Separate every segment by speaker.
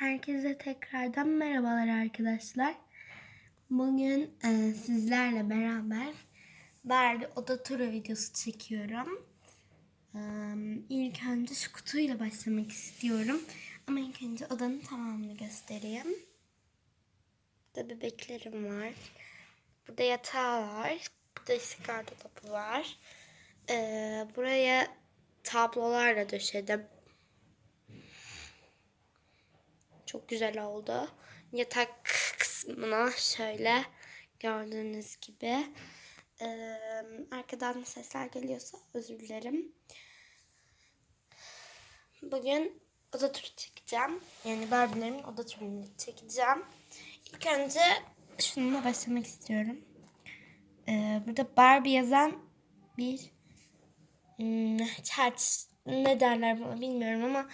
Speaker 1: Herkese tekrardan merhabalar arkadaşlar. Bugün e, sizlerle beraber Barbie oda turu videosu çekiyorum. E, ilk önce şu kutuyla başlamak istiyorum. Ama ilk önce odanın tamamını göstereyim. Burada bebeklerim var. Burada yatağı var. Burada ise gardırobı var. E, buraya tablolarla döşedim. Çok güzel oldu. Yatak kısmına şöyle gördüğünüz gibi. Ee, arkadan sesler geliyorsa özür dilerim. Bugün oda turu çekeceğim. Yani Barbie'lerimin oda turunu çekeceğim. İlk önce şununla başlamak istiyorum. Ee, burada Barbie yazan bir hmm, çerç ne derler buna bilmiyorum ama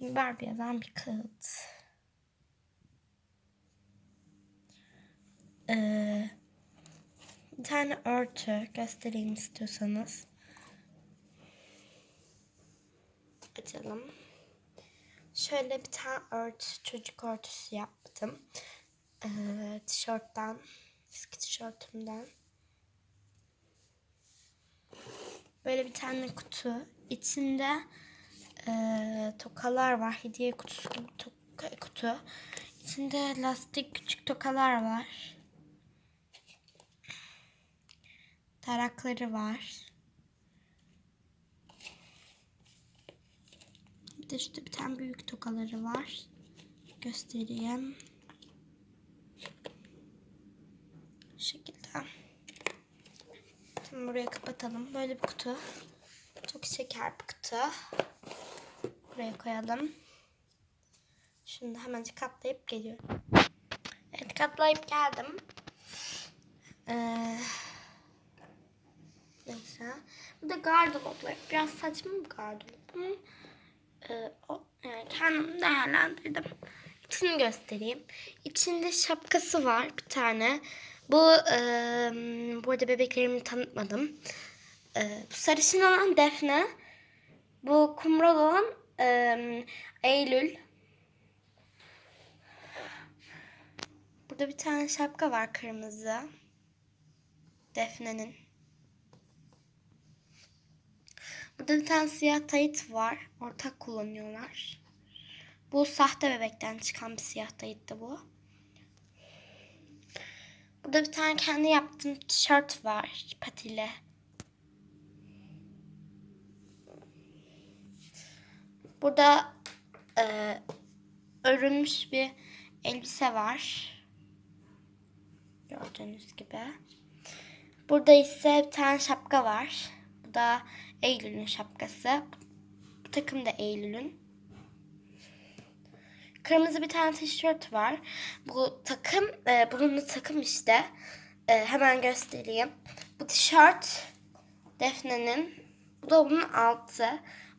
Speaker 1: Barbie yazan bir kağıt. Ee, bir tane örtü göstereyim istiyorsanız. Açalım. Şöyle bir tane örtü, çocuk örtüsü yaptım. Ee, tişörtten, eski tişörtümden. Böyle bir tane kutu. İçinde e, tokalar var. Hediye kutusu gibi toka, kutu. İçinde lastik küçük tokalar var. Tarakları var. Bir de şurada bir tane büyük tokaları var. Göstereyim. Bu şekilde. Şimdi buraya kapatalım. Böyle bir kutu. Çok şeker bir kutu. Buraya koyalım. Da hemencik katlayıp geliyorum. Evet katlayıp geldim. Ee, neyse. Bu da gardıroplar. Biraz saçma bir gardırop ama e, o, yani kendim değerlendirdim. İçini göstereyim. İçinde şapkası var bir tane. Bu e, bu arada bebeklerimi tanıtmadım. E, bu sarışın olan Defne. Bu kumral olan e, Eylül. Burada bir tane şapka var kırmızı. Defne'nin. Burada bir tane siyah tayit var. Ortak kullanıyorlar. Bu sahte bebekten çıkan bir siyah tayitti bu. Burada bir tane kendi yaptığım tişört var. Patili. Burada e, örülmüş bir elbise var. Gördüğünüz gibi. Burada ise bir tane şapka var. Bu da Eylül'ün şapkası. Bu takım da Eylül'ün. Kırmızı bir tane tişört var. Bu takım, e, bunun da takım işte. E, hemen göstereyim. Bu tişört Defne'nin. Bu da bunun altı.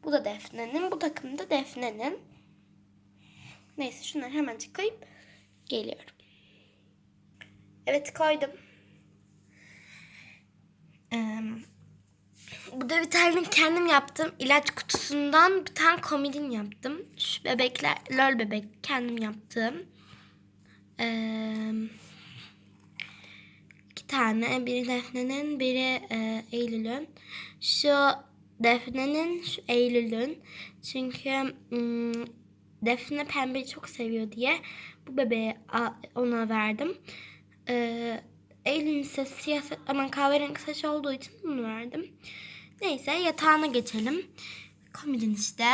Speaker 1: Bu da Defne'nin. Bu takım da Defne'nin. Neyse şunları hemen koyup geliyorum. Evet koydum. Ee, burada bir tane kendim yaptım. ilaç kutusundan bir tane komodin yaptım. Şu bebekler, lol bebek kendim yaptım. Ee, iki tane. Biri Defne'nin, biri e, Eylül'ün. Şu Defne'nin, şu Eylül'ün. Çünkü ım, Defne pembeyi çok seviyor diye bu bebeğe ona verdim. Ee, Eylül'ün ise siyah aman kahverengi saç olduğu için bunu verdim. Neyse yatağına geçelim. Komodin işte.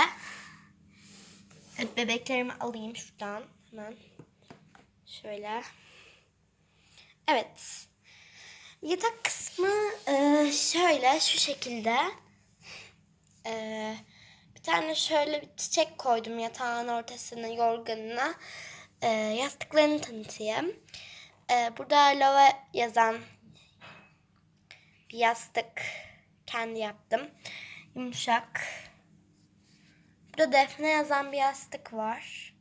Speaker 1: Evet, bebeklerimi alayım şuradan hemen. Şöyle. Evet. Yatak kısmı e, şöyle şu şekilde. E, bir tane şöyle bir çiçek koydum yatağın ortasına yorganına. E, yastıklarını tanıtayım. Ee, burada lava yazan bir yastık kendi yaptım. Yumuşak. Burada Defne yazan bir yastık var.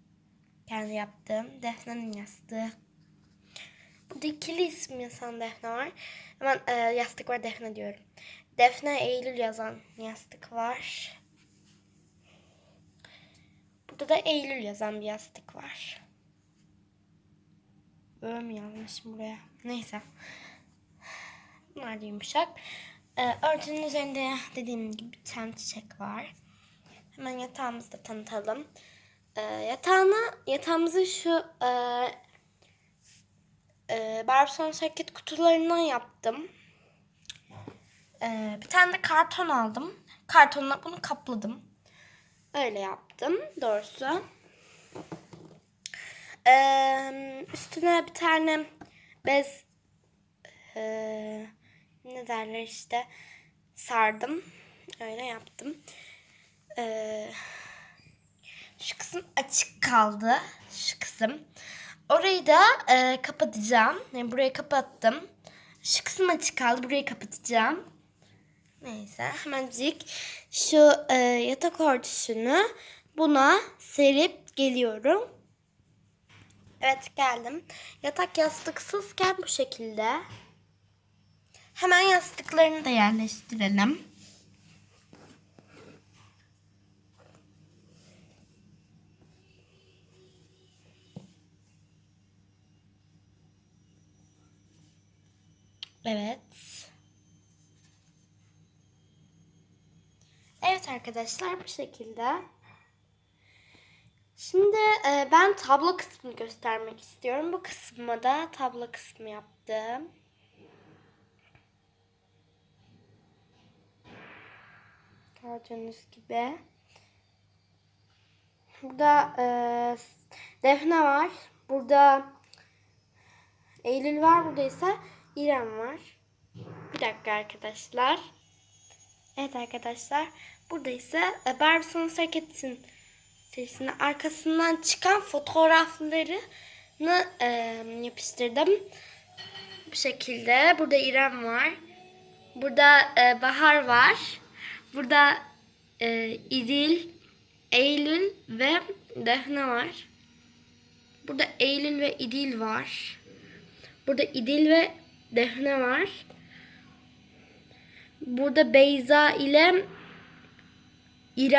Speaker 1: Kendi yaptığım. Defne'nin yastığı. Burada ikili isim yazan Defne var. Hemen e, yastık var Defne diyorum. Defne Eylül yazan yastık var. Burada da Eylül yazan bir yastık var. Mi yazmışım buraya? Neyse. Bunlar yumuşak. Ee, örtünün üzerinde dediğim gibi bir tane çiçek var. Hemen yatağımızı da tanıtalım. Ee, yatağına, yatağımızı şu e, e, Barbie Circuit kutularından yaptım. Ee, bir tane de karton aldım. Kartonla bunu kapladım. Öyle yaptım doğrusu. Ee, üstüne bir tane bez ee, ne derler işte sardım. Öyle yaptım. Ee, şu kısım açık kaldı. Şu kısım. Orayı da e, kapatacağım. Yani burayı kapattım. Şu kısım açık kaldı. Burayı kapatacağım. Neyse hemencik şu e, yatak örtüsünü buna serip geliyorum. Evet geldim. Yatak yastıksızken bu şekilde. Hemen yastıklarını da yerleştirelim. Evet. Evet arkadaşlar bu şekilde. Şimdi e, ben tablo kısmını göstermek istiyorum. Bu kısmıma da tablo kısmı yaptım. Gördüğünüz gibi. Burada e, Defne var. Burada Eylül var. Burada ise İrem var. Bir dakika arkadaşlar. Evet arkadaşlar. Burada ise e, Barbie Songs Hareket'in serisinin arkasından çıkan fotoğraflarını e, yapıştırdım. Bu şekilde. Burada İrem var. Burada e, Bahar var. Burada e, İdil, Eylül ve Defne var. Burada Eylül ve İdil var. Burada İdil ve Defne var. Burada Beyza ile İrem